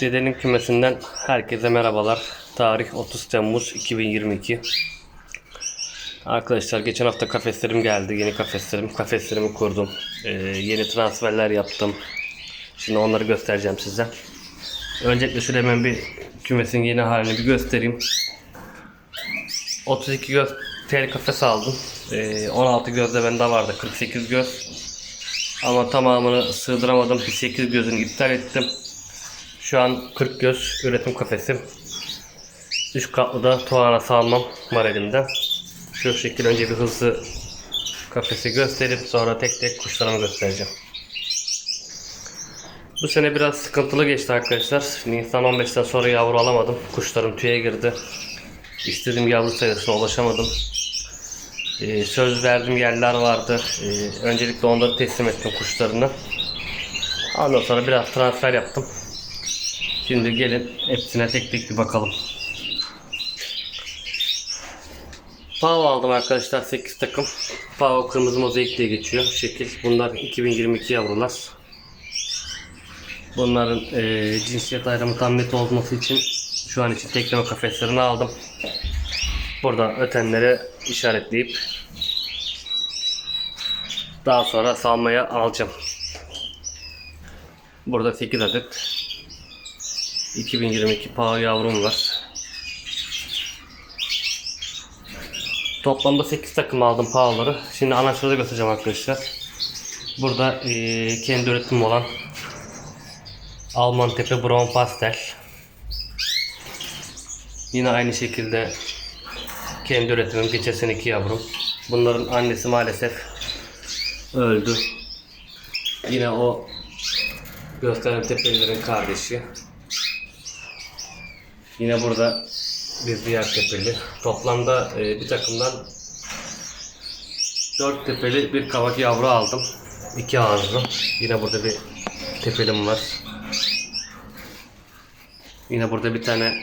Dedenin kümesinden herkese merhabalar. Tarih 30 Temmuz 2022. Arkadaşlar geçen hafta kafeslerim geldi. Yeni kafeslerim. Kafeslerimi kurdum. Ee, yeni transferler yaptım. Şimdi onları göstereceğim size. Öncelikle şöyle hemen bir kümesin yeni halini bir göstereyim. 32 göz tel kafes aldım. Ee, 16 göz de bende vardı. 48 göz. Ama tamamını sığdıramadım. Bir 8 gözünü iptal ettim. Şu an 40 göz üretim kafesim. Üst katlı da tuğana salmam var elimde. Şu şekilde önce bir hızlı kafesi gösterip sonra tek tek kuşlarımı göstereceğim. Bu sene biraz sıkıntılı geçti arkadaşlar. Nisan 15'ten sonra yavru alamadım. Kuşlarım tüye girdi. İstediğim yavru sayısına ulaşamadım. Ee, söz verdiğim yerler vardı. Ee, öncelikle onları teslim ettim kuşlarını. Ondan sonra biraz transfer yaptım. Şimdi gelin hepsine tek tek bir bakalım. Pavo aldım arkadaşlar 8 takım. Pavo kırmızı mozaik diye geçiyor. Şekil. Bunlar 2022 yavrular. Bunların eee, cinsiyet ayrımı tam net olması için şu an için tekleme kafeslerini aldım. Burada ötenleri işaretleyip daha sonra salmaya alacağım. Burada 8 adet 2022 paha yavrum var. Toplamda 8 takım aldım pahaları. Şimdi anaçları göstereceğim arkadaşlar. Burada eee, kendi üretimim olan Alman Tepe Brown Pastel. Yine aynı şekilde kendi üretimim geçen seneki yavrum. Bunların annesi maalesef öldü. Yine o gösteren tepelilerin kardeşi. Yine burada bir diğer tepeli. Toplamda e, bir takımdan 4 tepeli bir kavak yavru aldım. 2 ağızlı. Yine burada bir tepelim var. Yine burada bir tane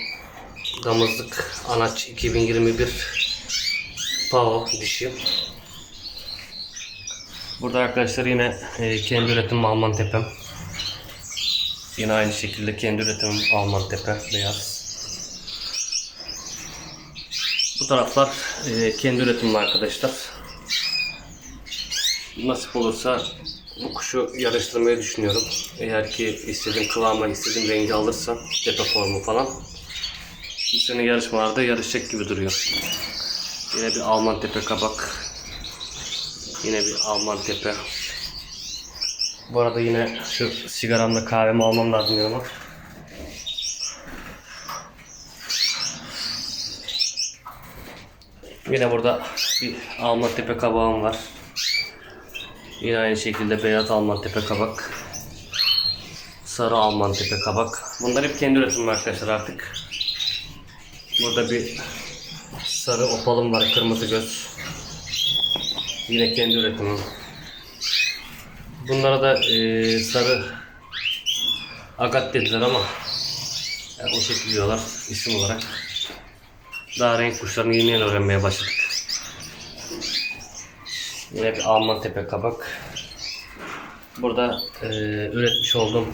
damızlık anaç 2021 Pao dişi. Burada arkadaşlar yine e, kendi üretim Alman tepem. Yine aynı şekilde kendi üretimim Alman tepe beyaz. Bu taraflar e, kendi üretimim arkadaşlar. Nasip olursa bu kuşu yarıştırmayı düşünüyorum. Eğer ki istediğim kıvama, istediğim rengi alırsam tepe formu falan. Bu sene yarışmalarda yarışacak gibi duruyor. Yine bir Alman tepe kabak. Yine bir Alman tepe. Bu arada yine şu sigaramla kahvemi almam lazım yanıma. Yine burada bir Alman tepe kabağım var. Yine aynı şekilde beyaz Alman tepe kabak. Sarı Alman tepe kabak. Bunlar hep kendi üretimim arkadaşlar artık. Burada bir sarı opalım var, kırmızı göz. Yine kendi üretimim. Bunlara da eee, sarı agat dediler ama yani o şekilde diyorlar isim olarak. Daha renk kuşlarını yeni yeni öğrenmeye başladık. Yine bir Alman tepe kabak. Burada eee, üretmiş olduğum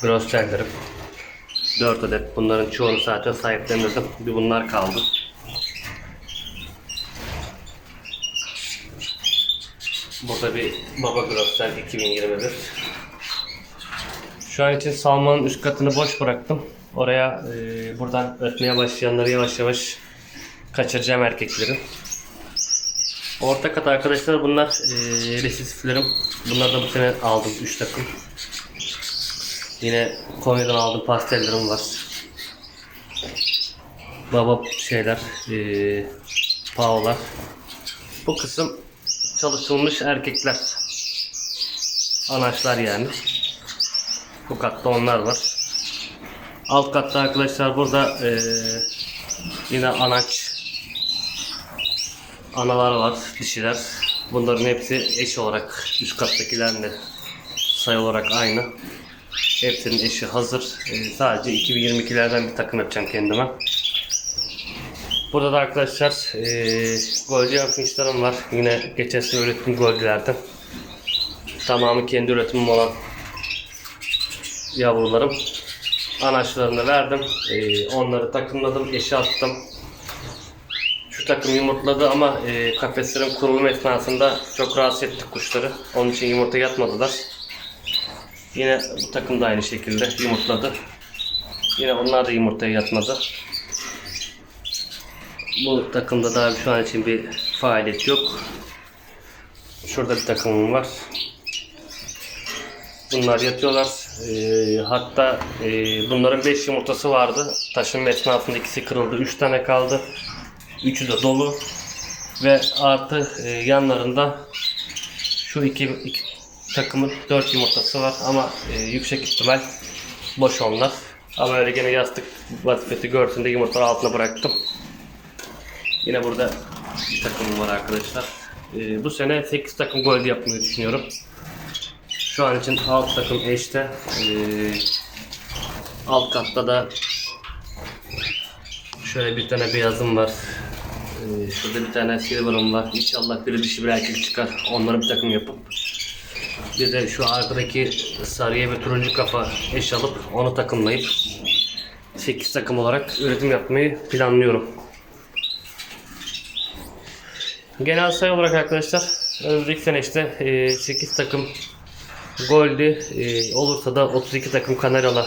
Grossellerim. 4 adet. Bunların çoğunu zaten sahiplendirdim. Bir bunlar kaldı. Burada bir Baba Grossel 2021. Şu an için salmanın üst katını boş bıraktım. Oraya e, buradan ötmeye başlayanları yavaş yavaş kaçıracağım erkekleri. Orta kat arkadaşlar bunlar e, resiflerim. Bunları da bu sene aldım 3 takım. Yine Konya'dan aldığım pastellerim var. Baba şeyler, e, paolar. Bu kısım çalışılmış erkekler. Anaçlar yani. Bu katta onlar var. Alt katta arkadaşlar burada e, yine anaç analar var, dişiler. Bunların hepsi eş olarak üst kattakilerle sayı olarak aynı. Hepsinin eşi hazır. Ee, sadece 2022'lerden bir takım yapacağım kendime. Burada da arkadaşlar e, Golden Finch'lerim var. Yine geçen ürettiğim Goldi'lerden. Tamamı kendi üretimim olan yavrularım. Anaçlarını verdim. Ee, onları takımladım, eşe attım. Şu takım yumurtladı ama e, kafeslerin kurulum esnasında çok rahatsız ettik kuşları. Onun için yumurta yatmadılar. Yine bu takım da aynı şekilde yumurtladı. Yine onlar da yumurtaya yatmadı. Bu takımda daha şu an için bir faaliyet yok. Şurada bir takımım var. Bunlar yatıyorlar. Ee, hatta e, bunların 5 yumurtası vardı. Taşınma esnasında ikisi kırıldı. 3 tane kaldı. Üçü de dolu. Ve artı e, yanlarında şu iki, iki takımın 4 yumurtası var ama e, yüksek ihtimal boş onlar. Ama öyle gene yastık vazifesi görsün de yumurtaları altına bıraktım. Yine burada bir takımım var arkadaşlar. E, bu sene 8 takım gol yapmayı düşünüyorum. Şu an için alt takım eşte. E, alt katta da şöyle bir tane beyazım var. E, şurada bir tane silver'ım var. İnşallah biri dişi bir erkek çıkar. Onları bir takım yapıp bir de şu arkadaki sarıya ve turuncu kafa eş alıp onu takımlayıp 8 takım olarak üretim yapmayı planlıyorum. Genel sayı olarak arkadaşlar önümüzdeki sene işte 8 takım Gold'i e, olursa da 32 takım Kanaryalı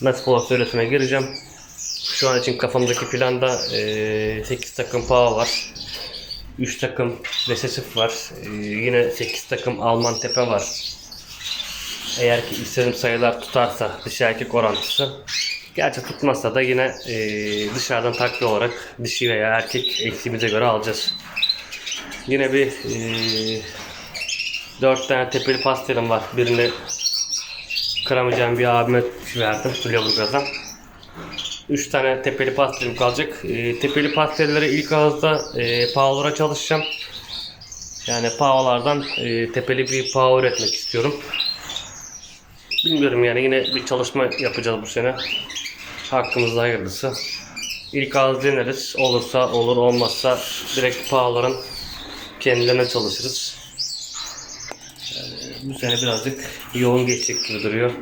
nasip olursa üretime gireceğim. Şu an için kafamdaki planda e, 8 takım Pava var. 3 takım Resesif var. E, yine 8 takım Alman Tepe var. Eğer ki istediğim sayılar tutarsa dişi erkek orantısı. Gerçi tutmazsa da yine e, dışarıdan takviye olarak dişi veya erkek eksiğimize göre alacağız. Yine bir e, 4 tane tepeli pastelim var. Birini kıramayacağım bir abime verdim. Lüleburgaz'dan. 3 tane tepeli pastelim kalacak. E, tepeli pastellere ilk ağızda e, pahalara çalışacağım. Yani pahalardan e, tepeli bir paha üretmek istiyorum. Bilmiyorum yani yine bir çalışma yapacağız bu sene. Hakkımızda hayırlısı. İlk ağız deneriz. Olursa olur olmazsa direkt pahaların kendilerine çalışırız. Bu sene birazcık yoğun geçecek gibi duruyor.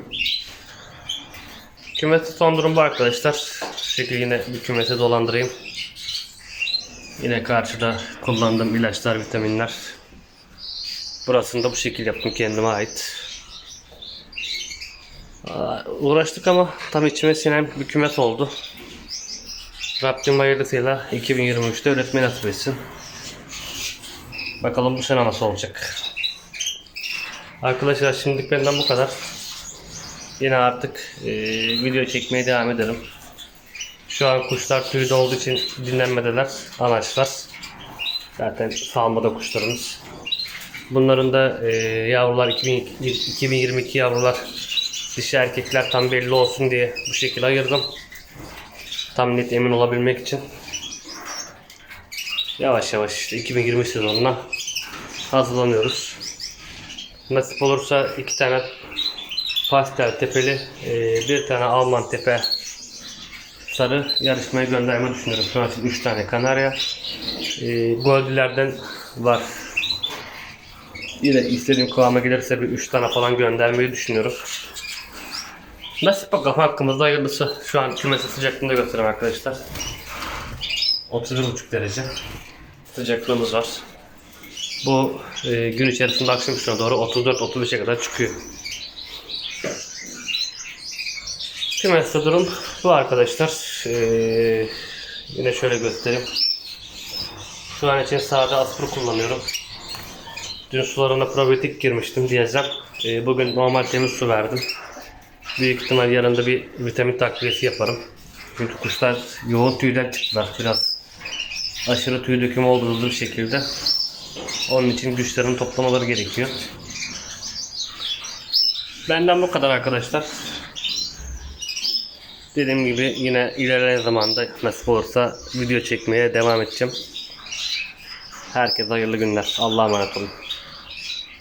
Kümesi son durum bu arkadaşlar. Şu şekilde yine bir kümese dolandırayım. Yine karşıda kullandığım ilaçlar, vitaminler. Burasını da bu şekilde yaptım kendime ait. Uğraştık ama tam içime sinen bir kümes oldu. Rabbim hayırlısıyla 2023'te üretmeyi nasip etsin. Bakalım bu sene nasıl olacak. Arkadaşlar şimdilik benden bu kadar. Yine artık e, video çekmeye devam ederim. Şu an kuşlar tüyde olduğu için dinlenmedeler. Anaçlar. Zaten salmada kuşlarımız. Bunların da e, yavrular 2000 2022 yavrular dişi erkekler tam belli olsun diye bu şekilde ayırdım. Tam net emin olabilmek için. Yavaş yavaş işte 2020 sezonuna hazırlanıyoruz. Nasip olursa iki tane pastel tepeli, e, bir tane Alman tepe sarı yarışmaya göndermeyi düşünüyorum. Şu an için 3 tane kanarya. E, Goldilerden var. Yine istediğim kıvama gelirse bir 3 tane falan göndermeyi düşünüyorum. Nasip bakalım hakkımızda hayırlısı. Şu an kümesi sıcaklığını da göstereyim arkadaşlar. 31,5 derece sıcaklığımız var. Bu e, gün içerisinde akşam üstüne doğru 34-35'e kadar çıkıyor. Kümeste durum bu arkadaşlar. Ee, yine şöyle göstereyim. Şu an için sade aspır kullanıyorum. Dün sularına probiyotik girmiştim diyeceğim. Ee, bugün normal temiz su verdim. Büyük ihtimal yarın da bir vitamin takviyesi yaparım. Çünkü kuşlar yoğun tüyden çıktılar biraz. Aşırı tüy dökümü oldu hızlı bir şekilde. Onun için güçlerini toplamaları gerekiyor. Benden bu kadar arkadaşlar. Dediğim gibi yine ilerleyen zamanda nasip olursa video çekmeye devam edeceğim. Herkese hayırlı günler. Allah'a emanet olun.